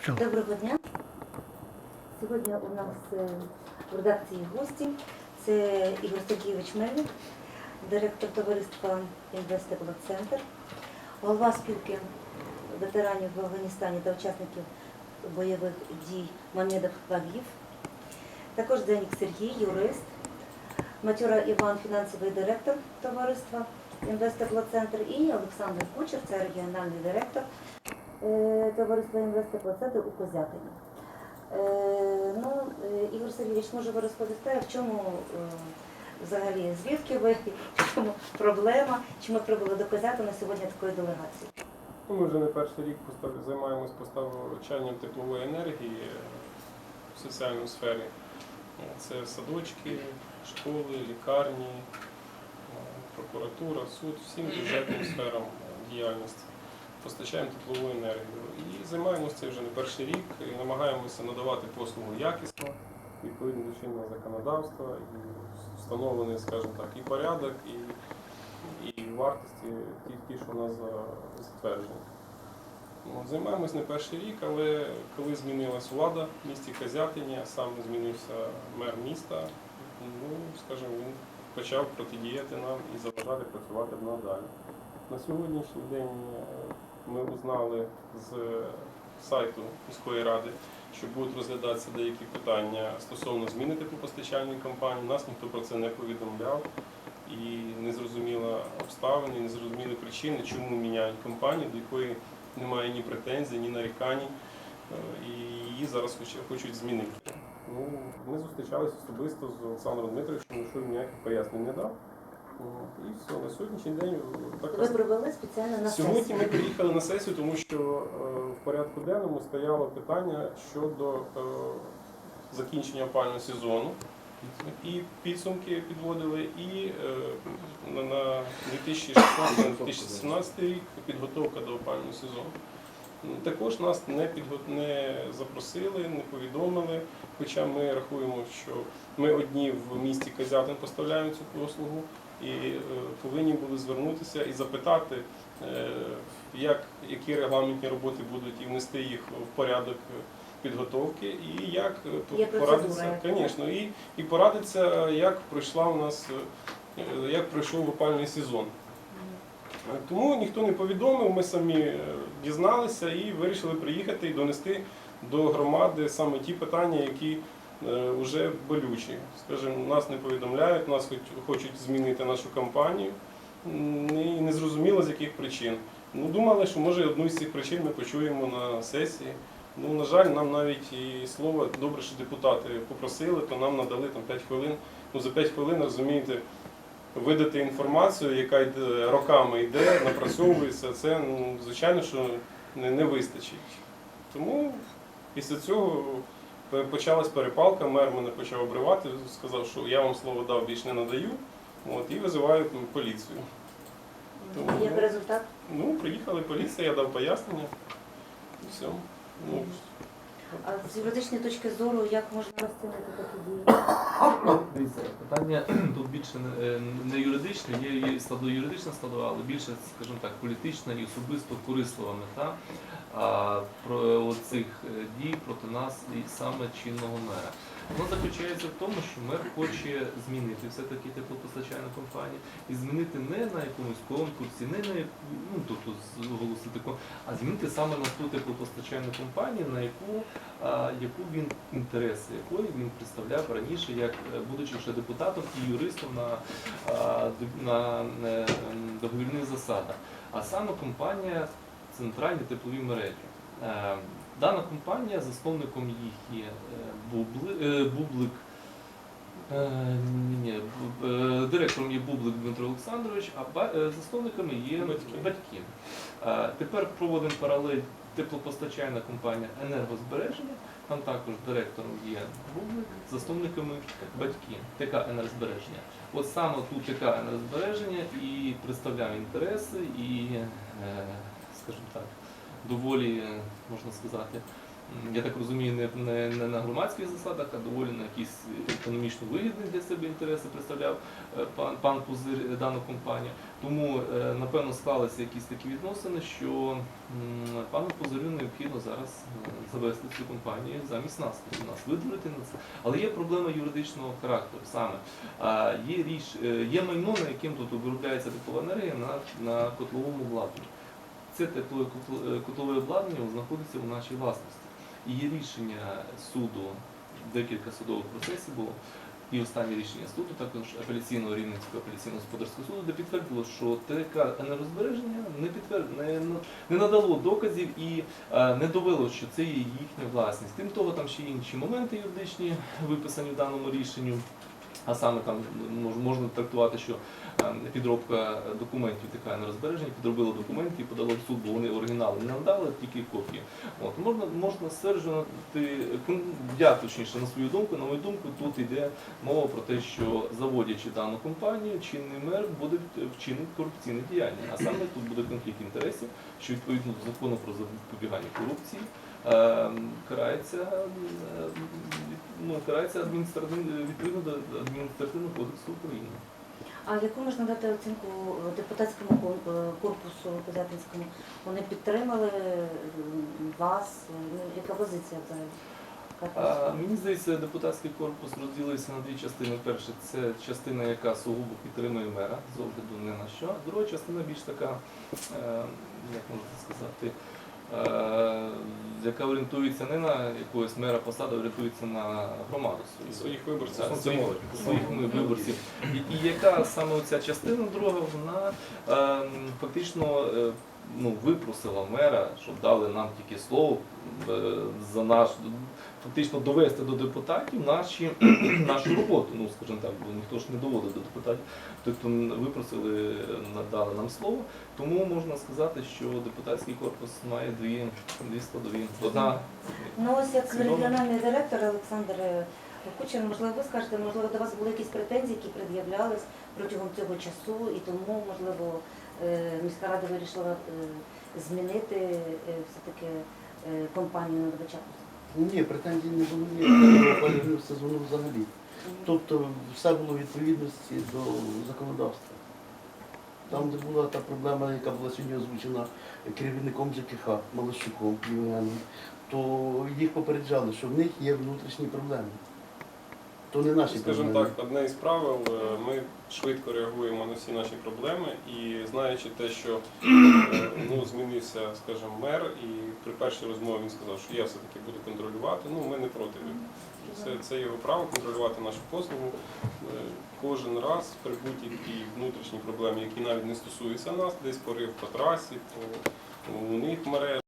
Почав. Доброго дня. Сьогодні у нас е, в редакції гості. Це Ігор Сергійович Мельник, директор товариства Інвестеклоцентр, голова спілки ветеранів в Афганістані та учасників бойових дій Мамедов Вагів, також Денік Сергій, юрист, Матюра Іван, фінансовий директор товариства Інвестеклоцентр і Олександр Кучер, це регіональний директор е, товариства Інвестеклоцентр у Козятині. Е, Ну, е, Ігор Сергійович, може ви розповісте, в чому взагалі звідки ви, в чому проблема, чи ми прибули до Козятина сьогодні такої делегації? Ну, Ми вже не перший рік займаємось постачанням теплової енергії в соціальній сфері. Це садочки, школи, лікарні, прокуратура, суд, всім бюджетним сферам діяльності. Постачаємо теплову енергію. І займаємося це вже не перший рік і намагаємося надавати послугу якісно, відповідно до чинного законодавства, і встановлений, скажімо так, і порядок, і і вартості ті, ті що у нас затверджені. Ну, Займаємось не перший рік, але коли змінилась влада в місті Козятині, а саме змінився мер міста, ну, скажімо, він почав протидіяти нам і заважати працювати надалі. На сьогоднішній день е, ми узнали з сайту міської ради, що будуть розглядатися деякі питання стосовно зміни теплопостачальної компанії. Нас ніхто про це не повідомляв і незрозуміла обставини, і незрозумілі причини, чому міняють компанію, до якої немає ні претензій, ні нарікань, е, і її зараз хочуть змінити. Ну, ми зустрічалися особисто з Олександром Дмитровичем, що він ніяких пояснень не дав. І все, на сьогоднішній день така Ви провели спеціально на Сьогодні ми приїхали на сесію, тому що е, в порядку денному стояло питання щодо е, закінчення опального сезону. І підсумки підводили, і е, на- на 2016-2017 рік підготовка до опального сезону. Ну, Також нас не, підго- не запросили, не повідомили, хоча ми рахуємо, що ми одні в місті Козятин поставляємо цю послугу і е, повинні були звернутися і запитати, е, як, які регламентні роботи будуть і внести їх в порядок підготовки, і як е, Є порадитися, звісно, і, і порадитися, як пройшла у нас, як пройшов опальний сезон. Тому ніхто не повідомив, ми самі дізналися і вирішили приїхати і донести до громади саме ті питання, які вже болючі. Скажімо, нас не повідомляють, нас хочуть змінити нашу кампанію. І не зрозуміло з яких причин. Ну, думали, що може одну з цих причин ми почуємо на сесії. Ну, на жаль, нам навіть і слово добре, що депутати попросили, то нам надали там 5 хвилин. Ну, за 5 хвилин, розумієте, видати інформацію, яка йде, роками йде, напрацьовується, це ну, звичайно, що не, не вистачить. Тому після цього почалась перепалка, мер мене почав обривати, сказав, що я вам слово дав, більш не надаю. От, і визивають поліцію. Тому, Як ну, результат? Ну, приїхали поліція, я дав пояснення. І все. Ну, А з юридичної точки зору, як можна розцінити такі дії? Дивіться, питання тут більше не, е, не юридичне, є складова юридична складова, але більше, скажімо так, політична і особисто корислива мета а, про цих дій проти нас і саме чинного мера. Воно заключається в тому, що мер хоче змінити все-таки теплопостачальну компанію і змінити не на якомусь конкурсі, не на ну тобто оголосити а змінити саме на ту теплопостачальну компанію, на яку а, яку він інтереси якої він представляв раніше, як е, будучи ще депутатом і юристом на, а, д- на е, договірних засадах. А саме компанія Центральні теплові мережі. Е, Дана компанія, засновником їх є е, е, Бублик. ні, Директором є Бублик Дмитро Олександрович, а засновниками є Батьки. батьки. Тепер проводимо паралель теплопостачальна компанія енергозбереження. Там також директором є Бублик, засновниками батьки ТК енергозбереження. От саме тут ТК енергозбереження і представляє інтереси і, скажімо так, доволі, можна сказати, я так розумію, не, не, не на громадських засадах, а доволі на якісь економічно вигідні для себе інтереси представляв е, пан, пан Пузир е, дану компанію. Тому, е, напевно, склалися якісь такі відносини, що пану Пузирю необхідно зараз завести цю компанію замість нас, тобто нас виділити на це. Але є проблема юридичного характеру саме. Є, річ, є майно, на яким тут виробляється теплова енергія на, на котловому обладнанні. Це теплове е, котлове обладнання знаходиться у нашій власності. І є рішення суду, декілька судових процесів було. І останнє рішення суду, також апеляційного Рівненського апеляційного господарського суду, де підтвердило, що ТК енергозбереження не підтвер... не, не надало доказів і е, не довело, що це є їхня власність. Тим того, там ще інші моменти юридичні виписані в даному рішенню. А саме там можна трактувати, що підробка документів така нерозбереження, підробила документи і подала в суд, бо вони оригінали не надали, тільки копії. От можна можна стверджувати я точніше на свою думку. На мою думку, тут йде мова про те, що заводячи дану компанію, чинний мер буде вчинити корупційне діяння. А саме тут буде конфлікт інтересів, що відповідно до закону про запобігання корупції. е, Карається, е, ну, карається адміністративно відповідно до адміністративного кодексу України. А яку можна дати оцінку депутатському е, корпусу Козятинському? Вони підтримали е, вас? Ну, Яка позиція взагалі? А, мені здається, депутатський корпус розділився на дві частини. Перше, це частина, яка сугубо підтримує мера з огляду не на що. Друга частина більш така, е, як можна сказати, е, яка орієнтується не на якогось мера посади, а орієнтується на громаду свою. Своїх виборців, Так, своїх, своїх виборців. І, і яка саме ця частина друга, вона ем, фактично е, ну, випросила мера, щоб дали нам тільки слово е, за наш фактично довести до депутатів наші, нашу роботу. Ну, скажімо так, бо ніхто ж не доводить до депутатів. Тобто випросили, надали нам слово. Тому можна сказати, що депутатський корпус має дві, дві складові. Одна Ну ось як регіональний директор Олександр е, Кучер, можливо, ви скажете, можливо, до вас були якісь претензії, які пред'являлись протягом цього часу, і тому, можливо, міська рада вирішила е, змінити е, все-таки е, компанію надавача. Ні, претензій не було ніяких сезону взагалі. Тобто все було в відповідності до законодавства. Там, де була та проблема, яка була сьогодні озвучена керівником ЖКХ Малощуком Євгеном, то їх попереджали, що в них є внутрішні проблеми. То не наші Скажімо проблеми. так, одне із правил, е, ми швидко реагуємо на всі наші проблеми і знаючи те, що е, ну, змінився, скажімо, мер, і при першій розмові він сказав, що я все-таки буду контролювати, ну ми не проти. Це, це його право контролювати нашу послугу. Е, Кожен раз при будь-якій внутрішній проблемі, які навіть не стосуються нас, десь порив по трасі, по у них мережі.